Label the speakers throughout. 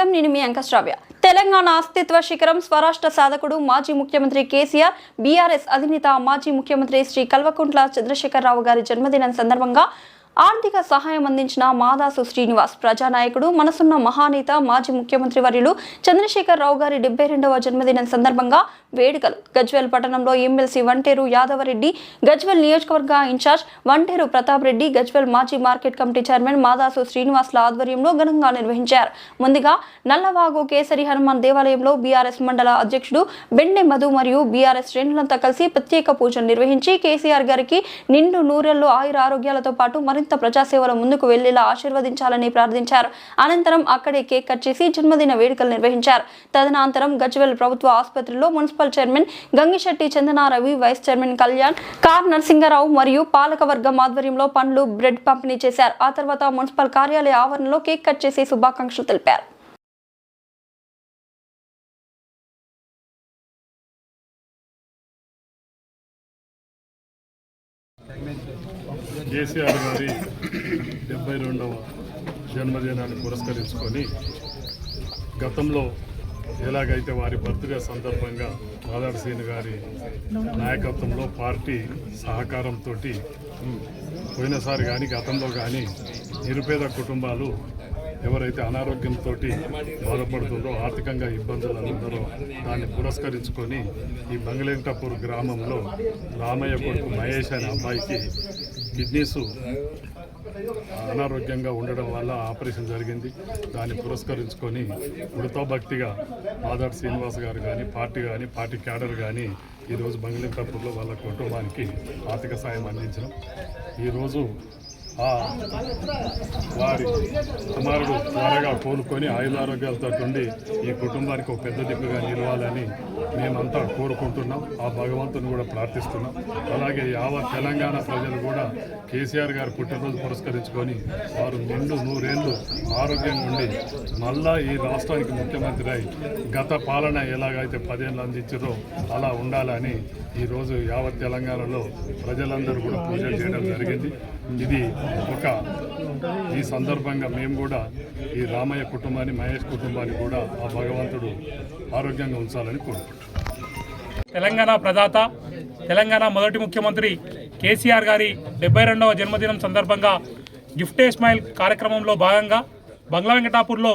Speaker 1: స్వాగతం. నేను మీ అంకశ్రావ్య తెలంగాణ అస్తిత్వ శిఖరం స్వరాష్ట్ర సాధకుడు మాజీ ముఖ్యమంత్రి కేసీఆర్ బీఆర్ఎస్ అధినేత మాజీ ముఖ్యమంత్రి శ్రీ కల్వకుంట్ల చంద్రశేఖరరావు గారి జన్మదినం సందర్భంగా ఆర్థిక సహాయం అందించిన మాదాసు శ్రీనివాస్ ప్రజానాయకుడు మనసున్న మహానేత మాజీ ముఖ్యమంత్రి వర్యులు చంద్రశేఖర్ రావు గారి డెబ్బై రెండవ జన్మదినం సందర్భంగా వేడుకలు. గజ్వేల్ పట్టణంలో ఎమ్మెల్సీ వంటేరు యాదవరెడ్డి గజ్వేల్ నియోజకవర్గ ఇన్ఛార్జ్ వంటేరు ప్రతాప్ రెడ్డి గజ్వేల్ మాజీ మార్కెట్ కమిటీ చైర్మన్ మాదాసు శ్రీనివాస్ల ఆధ్వర్యంలో ఘనంగా నిర్వహించారు. ముందుగా నల్లవాగు కేసరి హనుమాన్ దేవాలయంలో బీఆర్ఎస్ మండల అధ్యక్షుడు బెండె మధు మరియు బీఆర్ఎస్ శ్రేణులంతా కలిసి ప్రత్యేక పూజలు నిర్వహించి కేసీఆర్ గారికి నిండు నూరెల్లో ఆయుర ఆరోగ్యాలతో పాటు మరింత ప్రజాసేవలో ముందుకు వెళ్ళేలా ఆశీర్వదించాలని ప్రార్థించారు. అనంతరం అక్కడే కేక్ కట్ చేసి జన్మదిన వేడుకలు నిర్వహించారు. తదనంతరం గజ్వెల్ ప్రభుత్వ ఆసుపత్రిలో municipal chairman Gangishetti Chandanaravi vice chairman Kalyan Kar Narasingarao మరియు పాలకవర్గం ఆధ్వర్యంలో పండ్లు బ్రెడ్ పంపిణీ చేశారు. ఆ తర్వాత మున్సిపల్ కార్యాలయ ఆవరణలో కేక్ కట్ చేసి శుభాకాంక్షలు తెలిపారు.
Speaker 2: కేసీఆర్ గారి డెబ్బై రెండవ జన్మదినాన్ని పురస్కరించుకొని గతంలో ఎలాగైతే వారి బర్త్డే సందర్భంగా మాదాడు గారి నాయకత్వంలో పార్టీ సహకారంతో పోయినసారి కానీ గతంలో కానీ నిరుపేద కుటుంబాలు ఎవరైతే అనారోగ్యంతో బాధపడుతుందో ఆర్థికంగా ఇబ్బందులు ఉన్నారో దాన్ని పురస్కరించుకొని ఈ బంగళేంకపూర్ గ్రామంలో రామయ్య కొడుకు మహేష్ అనే అబ్బాయికి కిడ్నీస్ అనారోగ్యంగా ఉండడం వల్ల ఆపరేషన్ జరిగింది. దాన్ని పురస్కరించుకొని మృతోభక్తిగా ఆధార్ శ్రీనివాస్ గారు కానీ పార్టీ కానీ పార్టీ క్యాడర్ కానీ ఈరోజు బంగళీకపూర్లో వాళ్ళ కుటుంబానికి ఆర్థిక సాయం అందించడం. ఈరోజు వారి కుమారుడు త్వరగా కోలుకొని ఆయుధారోగ్యాలతో ఉండి ఈ కుటుంబానికి ఒక పెద్ద దిక్కుగా నిలవాలని మేమంతా కోరుకుంటున్నాం. ఆ భగవంతుని కూడా ప్రార్థిస్తున్నాం. అలాగే యావత్ తెలంగాణ ప్రజలు కూడా కేసీఆర్ గారు పుట్టినరోజు పురస్కరించుకొని వారు నిండు నూరేళ్ళు ఆరోగ్యంగా ఉండి మళ్ళా ఈ రాష్ట్రానికి ముఖ్యమంత్రి అయి గత పాలన ఎలాగైతే పదేళ్ళు అందించారో అలా ఉండాలని ఈరోజు యావత్ తెలంగాణలో ప్రజలందరూ కూడా పూజలు చేయడం జరిగింది. ఇది ఒక ఈ సందర్భంగా మేము కూడా ఈ రామయ్య కుటుంబాన్ని మహేష్ కుటుంబాన్ని కూడా ఆ భగవంతుడు ఆరోగ్యంగా ఉంచాలని కోరుకుంటున్నాం.
Speaker 3: తెలంగాణ ప్రదాత తెలంగాణ మొదటి ముఖ్యమంత్రి కేసీఆర్ గారి డెబ్బై రెండవ జన్మదినం సందర్భంగా గిఫ్ట్ స్మైల్ కార్యక్రమంలో భాగంగా బంగ్లా వెంకటాపూర్లో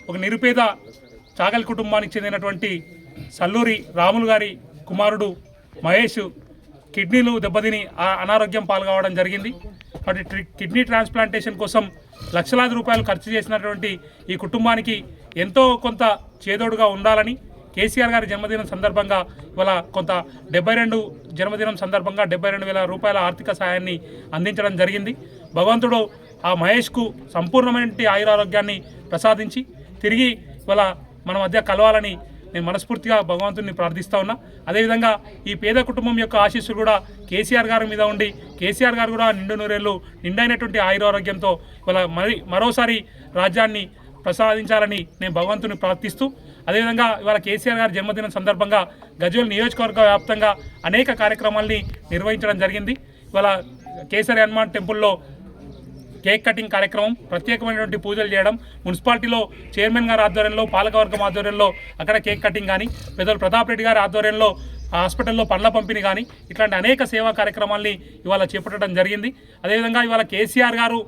Speaker 3: ఒక నిరుపేద చాగల్ కుటుంబానికి చెందినటువంటి సల్లూరి రాములు గారి కుమారుడు మహేష్ కిడ్నీలు దెబ్బతిని ఆ అనారోగ్యం పాల్గొవడం జరిగింది. కాబట్టి కిడ్నీ ట్రాన్స్ప్లాంటేషన్ కోసం లక్షలాది రూపాయలు ఖర్చు చేసినటువంటి ఈ కుటుంబానికి ఎంతో కొంత చేదోడుగా ఉండాలని కేసీఆర్ గారి జన్మదినం సందర్భంగా ఇవాళ కొంత డెబ్బై రెండు జన్మదినం సందర్భంగా డెబ్బై రెండు వేల రూపాయల ఆర్థిక సాయాన్ని అందించడం జరిగింది. భగవంతుడు ఆ మహేష్కు సంపూర్ణమైన ఆయురారోగ్యాన్ని ప్రసాదించి తిరిగి ఇవాళ మన మధ్య కలవాలని నేను మనస్ఫూర్తిగా భగవంతుని ప్రార్థిస్తా ఉన్నా. అదేవిధంగా ఈ పేద కుటుంబం యొక్క ఆశీస్సులు కూడా కేసీఆర్ గారి మీద ఉండి కేసీఆర్ గారు కూడా నిండు నూరేళ్ళు నిండైనటువంటి ఆయురారోగ్యంతో ఇవాళ మరి మరోసారి రాజ్యాన్ని ప్రసాదించాలని నేను భగవంతుని ప్రార్థిస్తూ అదేవిధంగా ఇవాళ కేసీఆర్ గారి జన్మదినం సందర్భంగా గజ్వేల్ నియోజకవర్గ వ్యాప్తంగా అనేక కార్యక్రమాల్ని నిర్వహించడం జరిగింది. ఇవాళ కేసరి హనుమాన్ టెంపుల్లో కేక్ కటింగ్ కార్యక్రమం ప్రత్యేకమైనటువంటి పూజలు చేయడం మున్సిపాలిటీలో చైర్మన్ గారి ఆధ్వర్యంలో పాలకవర్గం ఆధ్వర్యంలో అక్కడ కేక్ కటింగ్ కానీ పెద్దలు ప్రతాప్ రెడ్డి గారి ఆధ్వర్యంలో హాస్పిటల్లో పండ్ల పంపిణీ కానీ ఇట్లాంటి అనేక సేవా కార్యక్రమాల్ని ఇవాళ చేపట్టడం జరిగింది. అదేవిధంగా ఇవాళ కేసీఆర్ గారు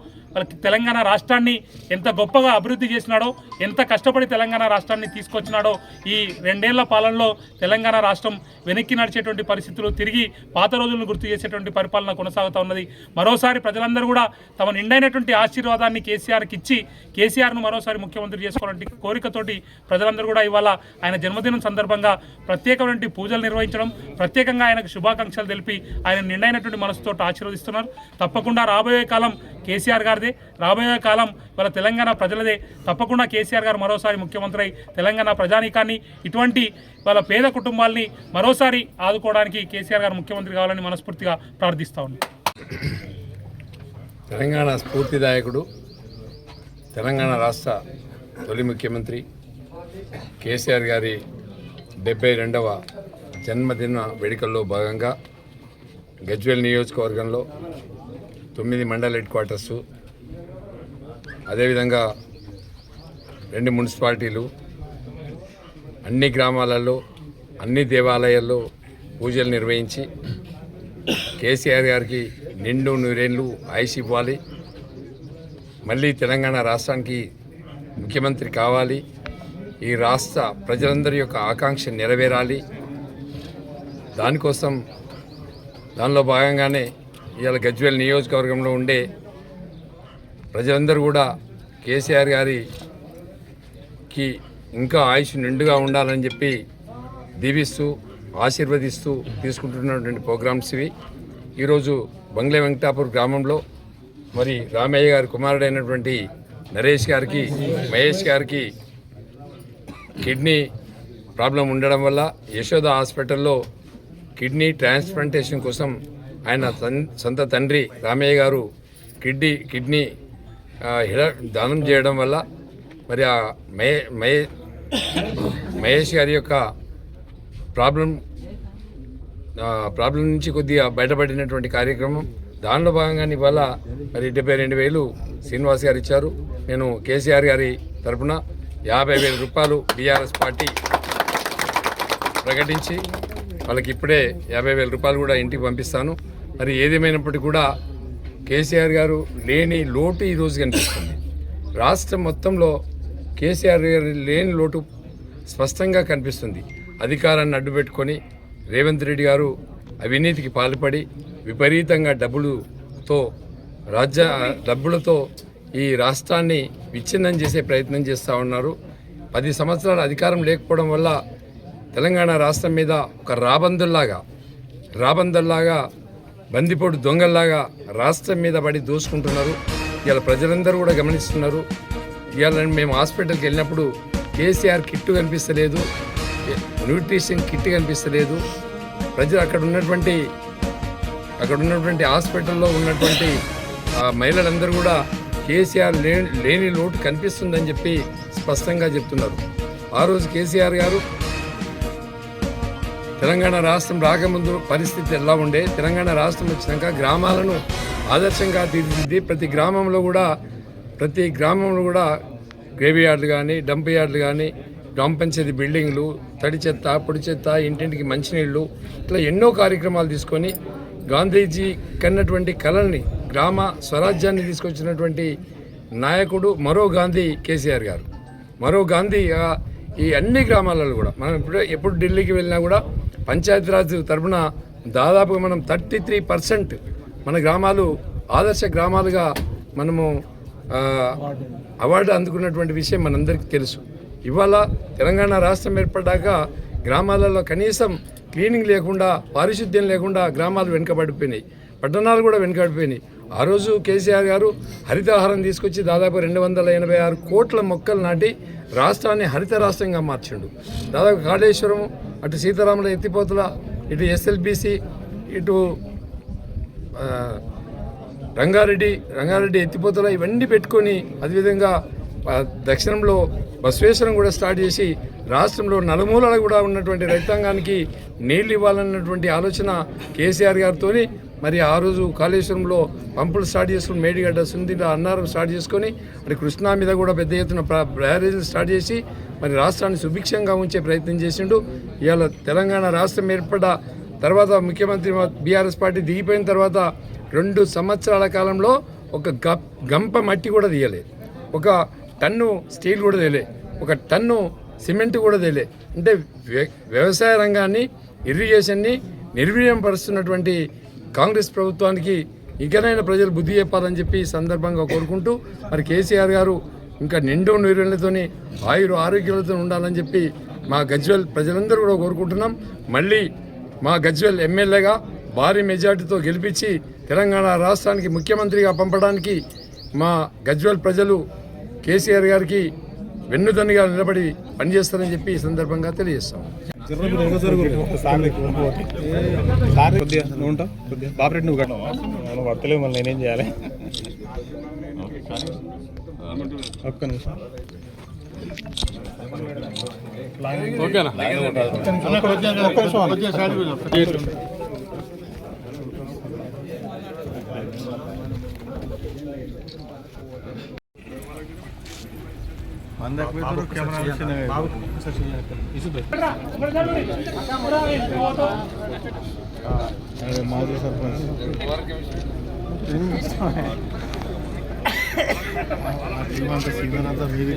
Speaker 3: తెలంగాణ రాష్ట్రాన్ని ఎంత గొప్పగా అభివృద్ధి చేసినాడో ఎంత కష్టపడి తెలంగాణ రాష్ట్రాన్ని తీసుకొచ్చినాడో ఈ రెండేళ్ళ పాలనలో తెలంగాణ రాష్ట్రం వెనక్కి నడిచేటువంటి పరిస్థితులు తిరిగి పాత రోజులను గుర్తు చేసేటువంటి పరిపాలన కొనసాగుతూ ఉన్నది. మరోసారి ప్రజలందరూ కూడా తమ నిండైనటువంటి ఆశీర్వాదాన్ని కేసీఆర్కి ఇచ్చి కేసీఆర్ను మరోసారి ముఖ్యమంత్రి చేసుకోవాలంటే కోరికతోటి ప్రజలందరూ కూడా ఇవాళ ఆయన జన్మదినం సందర్భంగా ప్రత్యేకమైనటువంటి పూజలు నిర్వహించడం ప్రత్యేకంగా ఆయనకు శుభాకాంక్షలు తెలిపి ఆయన నిండైనటువంటి మనసుతో ఆశీర్వదిస్తున్నారు. తప్పకుండా రాబోయే కాలం కేసీఆర్ గారిదే. రాబోయే కాలం ఇవాళ తెలంగాణ ప్రజలదే. తప్పకుండా కేసీఆర్ గారు మరోసారి ముఖ్యమంత్రి అయి తెలంగాణ ప్రజానీకాన్ని ఇటువంటి వాళ్ళ పేద కుటుంబాల్ని మరోసారి ఆదుకోవడానికి కేసీఆర్ గారు ముఖ్యమంత్రి కావాలని మనస్ఫూర్తిగా ప్రార్థిస్తా ఉన్నాం.
Speaker 4: తెలంగాణ స్ఫూర్తిదాయకుడు తెలంగాణ రాష్ట్ర తొలి ముఖ్యమంత్రి కేసీఆర్ గారి డెబ్బై రెండవ జన్మదిన వేడుకల్లో భాగంగా గజ్వేల్ నియోజకవర్గంలో తొమ్మిది మండల హెడ్ క్వార్టర్స్. అదేవిధంగా రెండు మున్సిపాలిటీలు అన్ని గ్రామాలలో అన్ని దేవాలయాల్లో పూజలు నిర్వహించి కేసీఆర్ గారికి నిండు నూరేళ్ళు ఆయుష్ ఇవ్వాలి. మళ్ళీ తెలంగాణ రాష్ట్రానికి ముఖ్యమంత్రి కావాలి. ఈ రాష్ట్ర ప్రజలందరి యొక్క ఆకాంక్ష నెరవేరాలి. దానికోసం దానిలో భాగంగానే ఇవాళ గజ్వేల్ నియోజకవర్గంలో ఉండే ప్రజలందరూ కూడా కేసీఆర్ గారికి ఇంకా ఆయుష్ నిండుగా ఉండాలని చెప్పి దీవిస్తూ ఆశీర్వదిస్తూ తీసుకుంటున్నటువంటి ప్రోగ్రామ్స్ ఇవి. ఈరోజు బంగ్లే వెంకటాపూర్ గ్రామంలో మరి రామయ్య గారి కుమారుడైనటువంటి నరేష్ గారికి మహేష్ గారికి కిడ్నీ ప్రాబ్లం ఉండడం వల్ల యశోద హాస్పిటల్లో కిడ్నీ ట్రాన్స్ప్లాంటేషన్ కోసం ఆయన తన్- సొంత తండ్రి రామయ్య గారు కిడ్నీ కిడ్నీ హిడ- దానం చేయడం వల్ల మరి ఆ మహే మహే మహేష్ గారి యొక్క ప్రాబ్లం ప్రాబ్లం నుంచి కొద్దిగా బయటపడినటువంటి కార్యక్రమం. దానిలో భాగంగా ఇవాళ మరి డెబ్బై రెండు వేలు శ్రీనివాస్ గారు ఇచ్చారు. నేను కేసీఆర్ గారి తరపున యాభై వేల రూపాయలు బీఆర్ఎస్ పార్టీ ప్రకటించి వాళ్ళకి ఇప్పుడే యాభై వేల రూపాయలు కూడా ఇంటికి పంపిస్తాను. మరి ఏదేమైనప్పటికీ కూడా కేసీఆర్ గారు లేని లోటు ఈరోజు కనిపిస్తుంది రాష్ట్రం మొత్తంలో కేసీఆర్ గారు లేని లోటు స్పష్టంగా కనిపిస్తుంది. అధికారాన్ని అడ్డుపెట్టుకొని రేవంత్ రెడ్డి గారు అవినీతికి పాల్పడి విపరీతంగా డబ్బులతో రాజ్య డబ్బులతో ఈ రాష్ట్రాన్ని విచ్ఛిన్నం చేసే ప్రయత్నం చేస్తూ ఉన్నారు. పది సంవత్సరాల అధికారం లేకపోవడం వల్ల తెలంగాణ రాష్ట్రం మీద ఒక రాబందుల్లాగా రాబందుల్లాగా బందిపోటు దొంగల్లాగా రాష్ట్రం మీద పడి దోసుకుంటున్నారు. ఇవాళ ప్రజలందరూ కూడా గమనిస్తున్నారు. ఇవాళ మేము హాస్పిటల్కి వెళ్ళినప్పుడు కేసీఆర్ కిట్టు కనిపిస్తలేదు. న్యూట్రిషన్ కిట్ కనిపిస్తలేదు. ప్రజలు అక్కడ ఉన్నటువంటి అక్కడ ఉన్నటువంటి హాస్పిటల్లో ఉన్నటువంటి ఆ మహిళలందరూ కూడా కేసీఆర్ లేని లోటు కనిపిస్తుందని చెప్పి స్పష్టంగా చెప్తున్నారు. ఆ రోజు కేసీఆర్ గారు తెలంగాణ రాష్ట్రం రాకముందు పరిస్థితి ఎలా ఉండే? తెలంగాణ రాష్ట్రం వచ్చినాక గ్రామాలను ఆదర్శంగా తీర్చిదిద్ది ప్రతి గ్రామంలో కూడా ప్రతి గ్రామంలో కూడా గ్రేవీ యార్డులు కానీ డంప్ యార్డులు కానీ గ్రామ పంచాయతీ బిల్డింగ్లు తడి చెత్త పొడి చెత్త ఇంటింటికి మంచినీళ్ళు ఇట్లా ఎన్నో కార్యక్రమాలు తీసుకొని గాంధీజీ కన్నటువంటి కళల్ని గ్రామ స్వరాజ్యాన్ని తీసుకొచ్చినటువంటి నాయకుడు మరో గాంధీ కేసీఆర్ గారు. మరో గాంధీ ఈ అన్ని గ్రామాలలో కూడా. మనం ఇప్పుడు ఎప్పుడు ఢిల్లీకి వెళ్ళినా కూడా పంచాయతీరాజ్ తరఫున దాదాపుగా మనం థర్టీ త్రీ పర్సెంట్ మన గ్రామాలు ఆదర్శ గ్రామాలుగా మనము అవార్డు అందుకున్నటువంటి విషయం మనందరికీ తెలుసు. ఇవాళ తెలంగాణ రాష్ట్రం ఏర్పడ్డాక గ్రామాలలో కనీసం క్లీనింగ్ లేకుండా పారిశుద్ధ్యం లేకుండా గ్రామాలు వెనుకబడిపోయినాయి. పట్టణాలు కూడా వెనుకబడిపోయినాయి. ఆ రోజు కేసీఆర్ గారు హరితహారం తీసుకొచ్చి దాదాపు రెండు వందల ఎనభై ఆరు కోట్ల మొక్కలు నాటి రాష్ట్రాన్ని హరిత రాష్ట్రంగా మార్చిండు. దాదాపు కాళేశ్వరం అటు సీతారాముల ఎత్తిపోతుల ఇటు ఎస్ఎల్బిసి ఇటు రంగారెడ్డి రంగారెడ్డి ఎత్తిపోతల ఇవన్నీ పెట్టుకొని అదేవిధంగా దక్షిణంలో బసవేశ్వరం కూడా స్టార్ట్ చేసి రాష్ట్రంలో నలుమూలల కూడా ఉన్నటువంటి రైతాంగానికి నీళ్ళు ఇవ్వాలన్నటువంటి ఆలోచన కేసీఆర్ గారితో మరి ఆ రోజు కాళేశ్వరంలో పంపులు స్టార్ట్ చేసుకుని మేడిగడ్డ సుందిల అన్నారం స్టార్ట్ చేసుకొని మరి కృష్ణా మీద కూడా పెద్ద ఎత్తున ప్ర- బ్యారేజీలు స్టార్ట్ చేసి మరి రాష్ట్రాన్ని సుభిక్షంగా ఉంచే ప్రయత్నం చేసిండు. ఇవాళ తెలంగాణ రాష్ట్రం ఏర్పడ్డ తర్వాత ముఖ్యమంత్రి బీఆర్ఎస్ పార్టీ దిగిపోయిన తర్వాత రెండు సంవత్సరాల కాలంలో ఒక గంప మట్టి కూడా తీయలేదు ఒక టన్ను స్టీల్ కూడా తేలే ఒక టన్ను సిమెంట్ కూడా తేలే అంటే వ్యవసాయ రంగాన్ని ఇరిగేషన్ని నిర్వీర్యం పరుస్తున్నటువంటి కాంగ్రెస్ ప్రభుత్వానికి ఇకనైనా ప్రజలు బుద్ధి చెప్పాలని చెప్పి ఈ సందర్భంగా కోరుకుంటూ మరి కేసీఆర్ గారు ఇంకా నిండు నీరులతోని ఆయురు ఆరోగ్యాలతో ఉండాలని చెప్పి మా గజ్వెల్ ప్రజలందరూ కూడా కోరుకుంటున్నాం. మళ్ళీ మా గజ్వెల్ ఎమ్మెల్యేగా భారీ మెజార్టీతో గెలిపించి తెలంగాణ రాష్ట్రానికి ముఖ్యమంత్రిగా పంపడానికి మా గజ్వెల్ ప్రజలు కేసీఆర్ గారికి వెన్నుదన్నుగా నిలబడి పనిచేస్తారని చెప్పి ఈ సందర్భంగా తెలియజేస్తాం.
Speaker 5: కొద్దిగా నువ్వు ఉంటావు కొద్దిగా బాపరెడ్డి నువ్వు కట్ట నువ్వు మళ్ళీ నేనేం చేయాలి ఒక్క నిమిషం
Speaker 6: మాజీ సర్పంచ్ సీజన్ అంతా మీది